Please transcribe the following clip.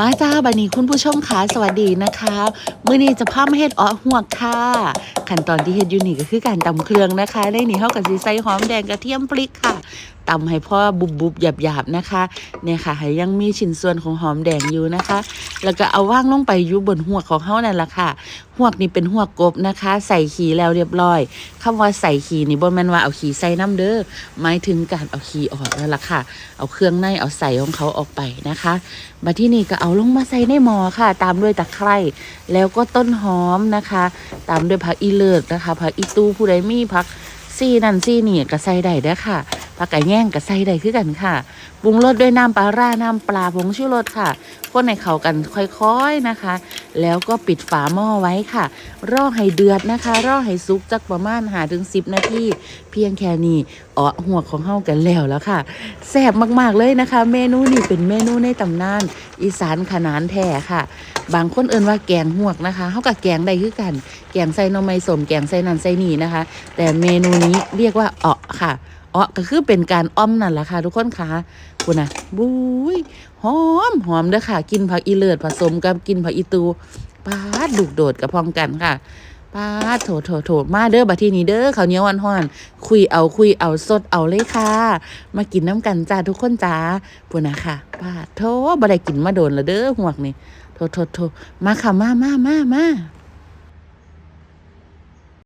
มาจ้าบันนี้คุณผู้ชมค่ะสวัสดีนะคะมื่อนี้จะพามาเฮ็ดอ้อหัวค่ะขั้นตอนที่เฮ็ดอยู่นี่ก็คือการตำเครื่องนะคะในนี้เฮากับซีไซหอมแดงกระเทียมพริกค่ะ ตำให้พ่อบุบๆหยาบๆนะคะ เนี่ยค่ะให้ยังมีชิ้นส่วนของหอมแดงอยู่นะคะ แล้วก็เอาว่างลงไปอยู่บนหัวของเฮานั่นแหละค่ะหัวนี่เป็นหัวกบนะคะ ใส่ขีแล้วเรียบร้อยคำว่าใส่ขีนี่บ่แม่นว่าเอาขีใส่น้ำเด้อหมายถึงการเอาขีออกแล้วล่ะค่ะ เอาเครื่องในเอาใส่ของเขาออกไปนะคะมาที่นี่ก็เอาลงมาใส่ในหม้อค่ะ ตามด้วยตะไคร้แล้วก็ต้นหอมนะคะ ตามด้วยผักอีเลิศนะคะผักอีตูผู้ใดมีผักซี่นั่นซี่นี่ก็ใส่ได้เด้อค่ะ ผักไก่แง่งก็ใส่ได้คือกันค่ะปรุงรสด้วยน้ำปลาร่าน้ำปลาผงชูรสค่ะคนให้เข้ากันค่อยๆนะคะ แล้วก็ปิดฝาหม้อไว้ค่ะ รอให้เดือดนะคะ รอให้สุกจักประมาณหาถึงสิบนาทีเพียงแค่นี้อ๋อหัวของเฮากันแล้วแล้วค่ะแซ่บมากๆเลยนะคะ เมนูนี้เป็นเมนูในตำนาน อีสานขนานแท้ค่ะ บางคนเอิ้นว่าแกงหวกนะคะเฮากับแกงได้คือกัน แกงใส่น่อไม้สมแกงใส่นันใส่นี่นะคะ แต่เมนูนี้เรียกว่าเออค่ะ ออก็คือเป็นการอ้อมนั่นแหละค่ะ ทุกคนคะคุณนะบุ้ยหอมหอมเด้อค่ะ กินผักอีเลิศผสมกับกินผักอีตูปาดดุกโดดกับพองกันค่ะปาดโถโถโถมาเด้อบัดทีนี้เด้อข้าวเหนียววันฮ้อนคุยเอาคุยเอาสดเอาเลยค่ะ มากินน้ำกันจ้าทุกคนจ้าปุ่นนะค่ะปาดโถบ่ได้กินมาโดนละเด้อหวกนี่โถโถโถมาค่ะมามามามา